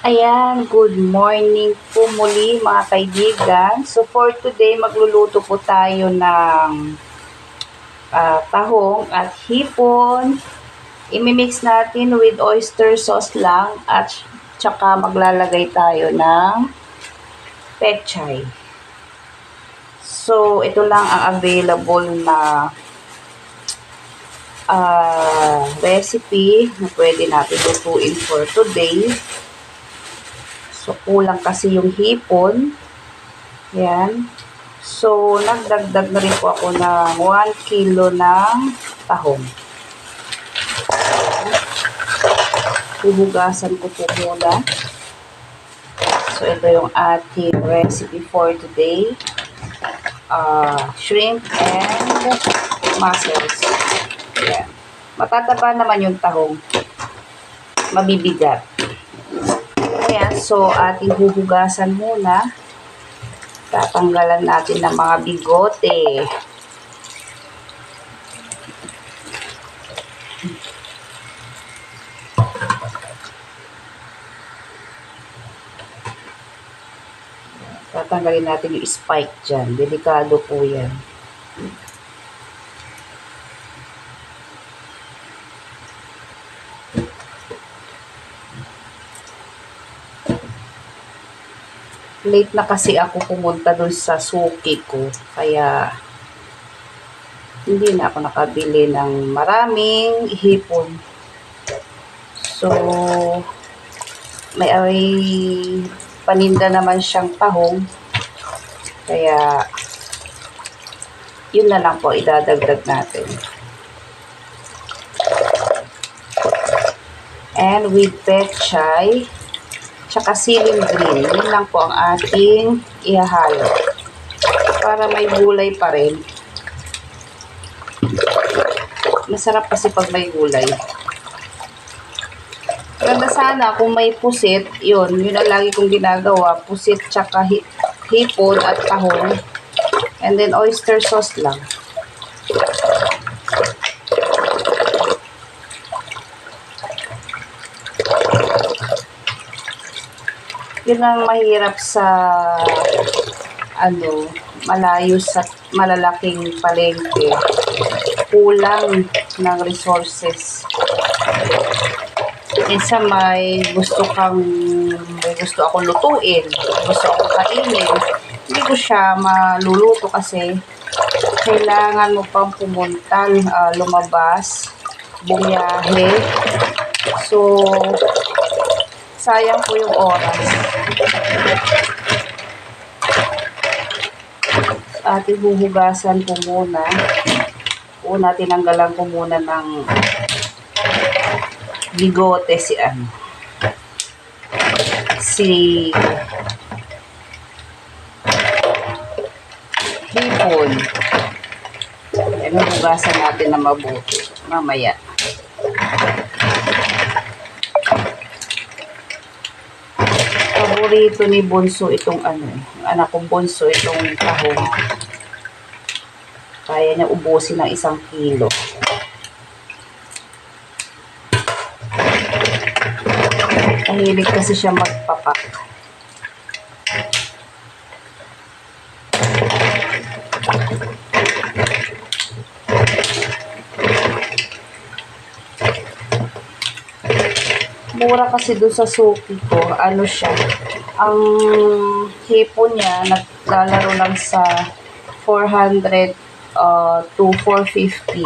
Ayan, good morning po muli mga kaibigan. So for today, magluluto po tayo ng ah, tahong at hipon. Imimix natin with oyster sauce lang at tsaka maglalagay tayo ng pechay. So ito lang ang available na ah, recipe na pwede natin lutuin for today. So, kulang kasi yung hipon. Yan. So, nagdagdag na rin po ako ng 1 kilo ng tahong. Huhugasan ko po muna. So, ito yung ating recipe for today. Uh, shrimp and mussels. Yan. Matataba naman yung tahong. Mabibigat. Ayan, so ating huhugasan muna. Tatanggalan natin ng mga bigote. Tatanggalin natin yung spike dyan. Delikado po yan. Late na kasi ako pumunta doon sa suki ko. Kaya, hindi na ako nakabili ng maraming hipon. So, may ay paninda naman siyang tahong. Kaya, yun na lang po idadagdag natin. And with pechay, tsaka siling green. Yun lang po ang ating ihahalo. Para may gulay pa rin. Masarap kasi pag may gulay. Ganda sana kung may pusit, yun, yun ang lagi kong ginagawa. Pusit tsaka hi- hipon at tahong. And then oyster sauce lang. Yun ang mahirap sa ano, malayo sa malalaking palengke. Kulang ng resources. Minsan may gusto kang may gusto akong lutuin, gusto akong kainin. Hindi ko siya maluluto kasi kailangan mo pang pumunta, ah, lumabas, bumiyahe. So, sayang po yung oras. Ating huhugasan po muna. Una, tinanggalan ko muna ng bigote si ano. Si hipon. Yan, hugasan natin na mabuti. Mamaya. Paborito ni Bonso itong ano, anak kong Bonso itong tahong. Kaya niya ubusin ng isang kilo. Mahilig kasi siya magpapak. mura kasi doon sa suki ko, ano siya, ang hipo niya, naglalaro lang sa 400 uh, to 450.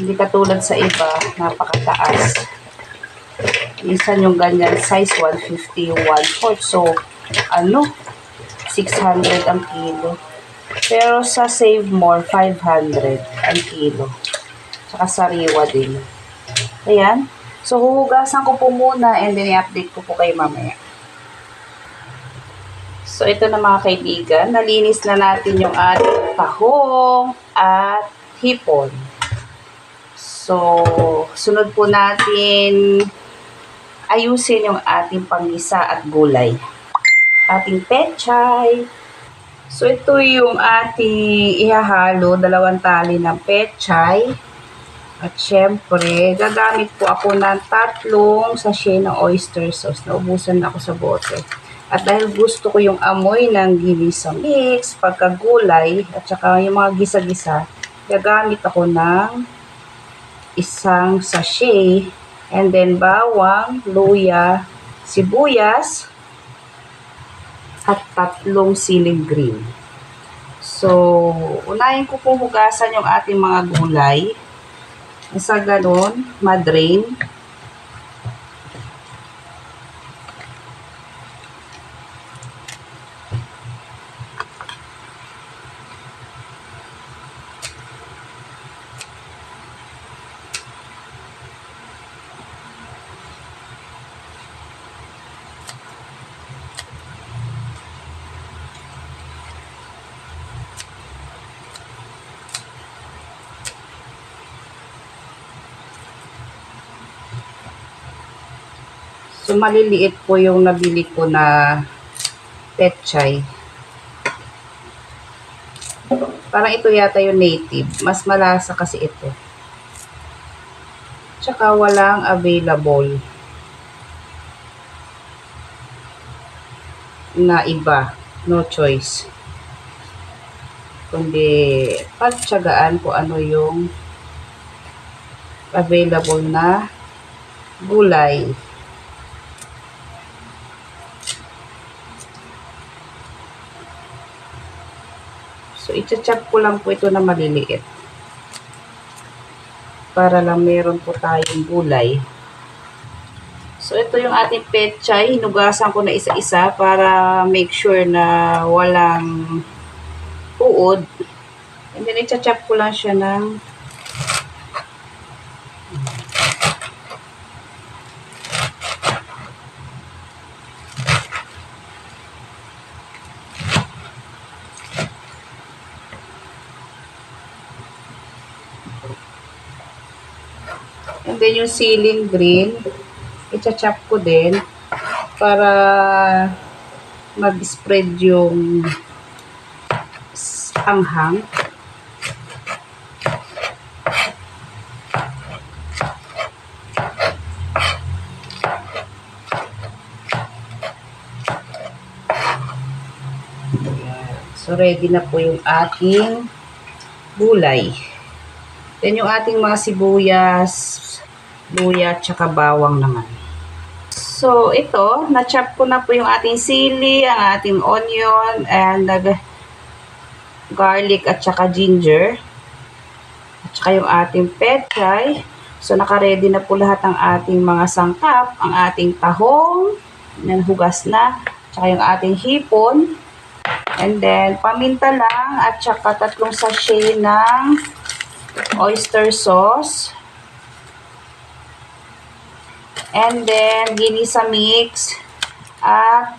Hindi katulad sa iba, napakataas. Minsan yung ganyan, size 150, 1/4. So, ano, 600 ang kilo. Pero sa Save More, 500 ang kilo. Tsaka sariwa din. Ayan. So, huhugasan ko po muna and then i-update ko po kayo mamaya. So, ito na mga kaibigan. Nalinis na natin yung ating tahong at hipon. So, sunod po natin ayusin yung ating pangisa at gulay. Ating pechay. So, ito yung ating ihahalo, dalawang tali ng pechay At syempre, gagamit po ako ng tatlong sachet ng oyster sauce. Naubusan na ako sa bote. At dahil gusto ko yung amoy ng ginisa mix, pagkagulay, at saka yung mga gisa-gisa, gagamit ako ng isang sachet. And then bawang, luya, sibuyas, at tatlong siling green. So, unahin ko po hugasan yung ating mga gulay. Sa ganun, madrain. So, maliliit po yung nabili ko na petchay. Parang ito yata yung native. Mas malasa kasi ito. Tsaka walang available na iba. No choice. Kundi pagtsagaan ko ano yung available na gulay. So, itcha-chop ko lang po ito na maliliit. Para lang meron po tayong gulay. So, ito yung ating petchay. Hinugasan ko na isa-isa para make sure na walang uod. And then, itcha-chop ko lang siya ng And then yung ceiling green, icha-chop ko din para mag-spread yung anghang. So, ready na po yung ating gulay. Then yung ating mga sibuyas, luya, tsaka bawang naman. So, ito, na-chop ko na po yung ating sili, ang ating onion, and nag garlic at tsaka ginger. At tsaka yung ating petchay. So, naka-ready na po lahat ng ating mga sangkap, ang ating tahong, hugas na, tsaka yung ating hipon, and then paminta lang, at tsaka tatlong sachet ng oyster sauce. And then, ginisa mix at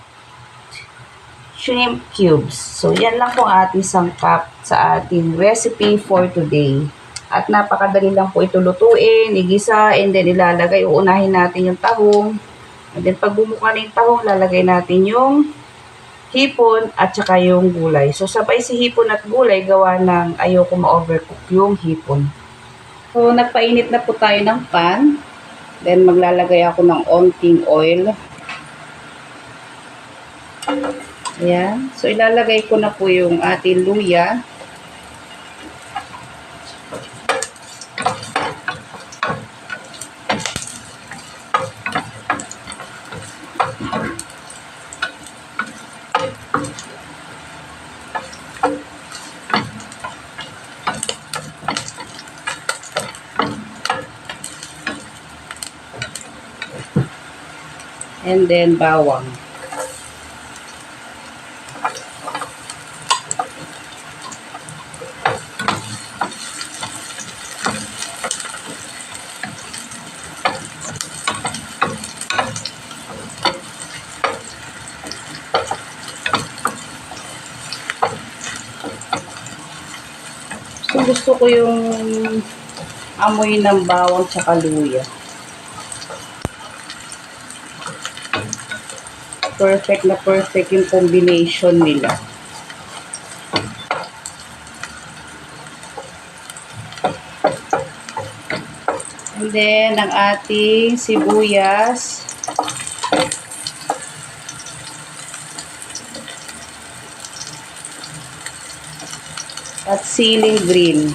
shrimp cubes. So, yan lang po ating sangkap sa ating recipe for today. At napakadali lang po ito lutuin, igisa, and then ilalagay, uunahin natin yung tahong. And then, pag bumuka na yung tahong, lalagay natin yung hipon at saka yung gulay. So, sabay si hipon at gulay gawa ng ayoko ma-overcook yung hipon. So, nagpainit na po tayo ng pan. Then, maglalagay ako ng onting oil. Ayan. So, ilalagay ko na po yung ating luya. And then, bawang. So, gusto ko yung amoy ng bawang tsaka luya. Perfect na perfect yung combination nila. And then, ang ating sibuyas. At siling green.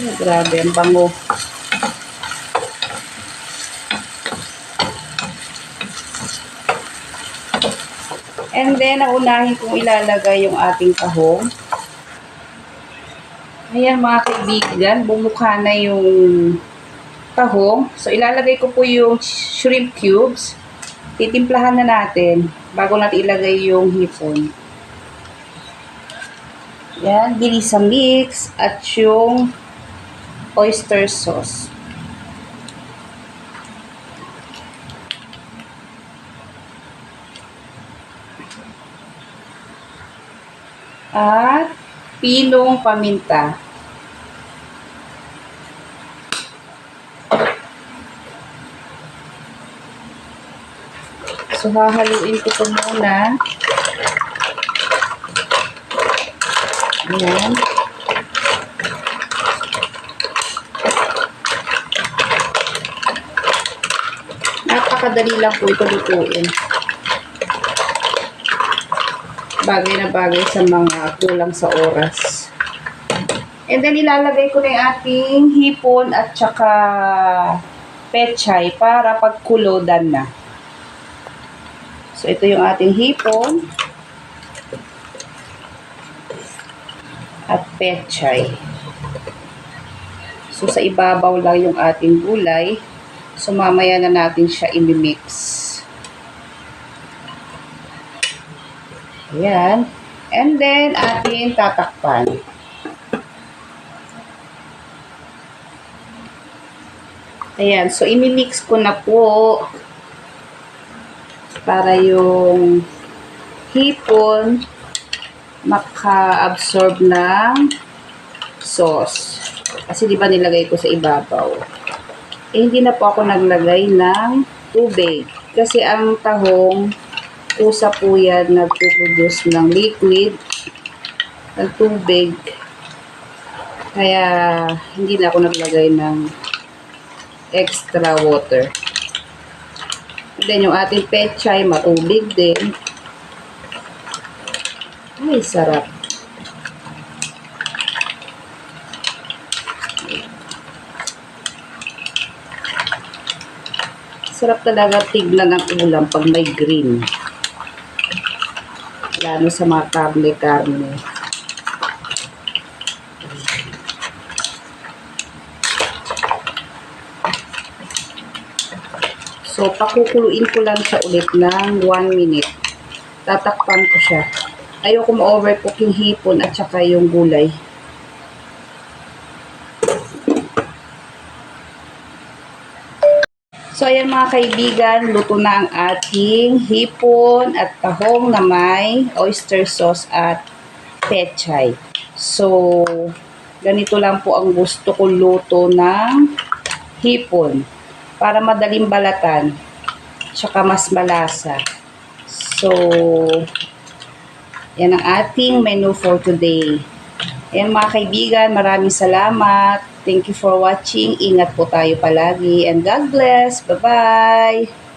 Ay, grabe, ang bango. And then, ang unahin kong ilalagay yung ating tahong. Ayan mga kaibigan, bumukha na yung tahong. So, ilalagay ko po yung shrimp cubes. Titimplahan na natin bago natin ilagay yung hipon. Yan, bilis mix at yung oyster sauce. At pinong paminta. So, hahaluin ko ito muna. Ayan. Napakadali lang po ito lutuin. Bagay na bagay sa mga kulang sa oras. And then, ilalagay ko na yung ating hipon at saka pechay para pagkulodan na. So, ito yung ating hipon at pechay. So, sa ibabaw lang yung ating gulay. So, mamaya na natin siya imimix. Ayan. And then, ating tatakpan. Ayan. So, imimix ko na po para yung hipon maka-absorb ng sauce. Kasi di ba nilagay ko sa ibabaw. Eh, hindi na po ako naglagay ng tubig. Kasi ang tahong, kusa po yan nagpuproduce ng liquid, ng tubig. Kaya, hindi na ako naglagay ng extra water. And then, yung ating pechay, matubig din. Ay, sarap. Sarap talaga tignan ng ulam pag may green. Lalo sa mga karne-karne. So, pakukuluin ko lang siya ulit ng 1 minute. Tatakpan ko siya. Ayoko ma-overcook yung hipon at saka yung gulay. So, ayan mga kaibigan, luto na ang ating hipon at tahong na may oyster sauce at pechay. So, ganito lang po ang gusto ko luto ng hipon para madaling balatan tsaka mas malasa. So, yan ang ating menu for today. Ayan mga kaibigan, maraming salamat. Thank you for watching. Ingat po tayo palagi. And God bless. Bye-bye.